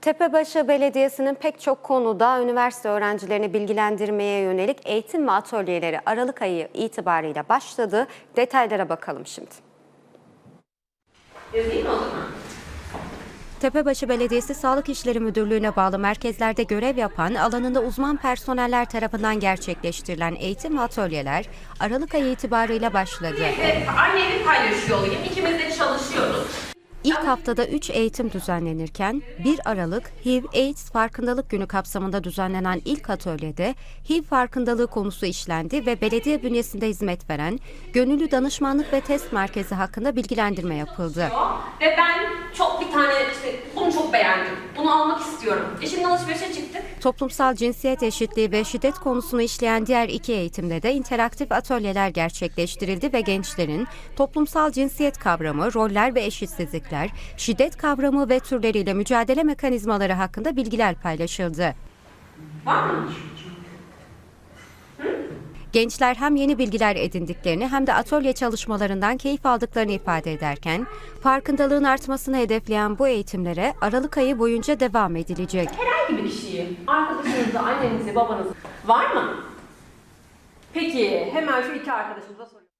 Tepebaşı Belediyesi'nin pek çok konuda üniversite öğrencilerini bilgilendirmeye yönelik eğitim ve atölyeleri Aralık ayı itibariyle başladı. Detaylara bakalım şimdi. Yazayım o zaman? Tepebaşı Belediyesi Sağlık İşleri Müdürlüğü'ne bağlı merkezlerde görev yapan, alanında uzman personeller tarafından gerçekleştirilen eğitim ve atölyeler Aralık ayı itibariyle başladı. Evet, aynı evi paylaşıyor olayım. İkimiz de. İlk haftada 3 eğitim düzenlenirken 1 Aralık HIV-AIDS farkındalık günü kapsamında düzenlenen ilk atölyede HIV farkındalığı konusu işlendi ve belediye bünyesinde hizmet veren Gönüllü Danışmanlık ve Test Merkezi hakkında bilgilendirme yapıldı. Ve ben çok bir tane işte bunu çok beğendim. Bunu almak istiyorum. Eşimle alışverişe çıktık. Toplumsal cinsiyet eşitliği ve şiddet konusunu işleyen diğer iki eğitimde de interaktif atölyeler gerçekleştirildi ve gençlerin toplumsal cinsiyet kavramı, roller ve eşitsizlikler, şiddet kavramı ve türleriyle mücadele mekanizmaları hakkında bilgiler paylaşıldı. Var mı? Gençler hem yeni bilgiler edindiklerini hem de atölye çalışmalarından keyif aldıklarını ifade ederken, farkındalığın artmasını hedefleyen bu eğitimlere Aralık ayı boyunca devam edilecek. Herhangi bir kişiyi, arkadaşınızı, annenizi, babanızı var mı? Peki, hemen şu iki arkadaşımıza soruyorum.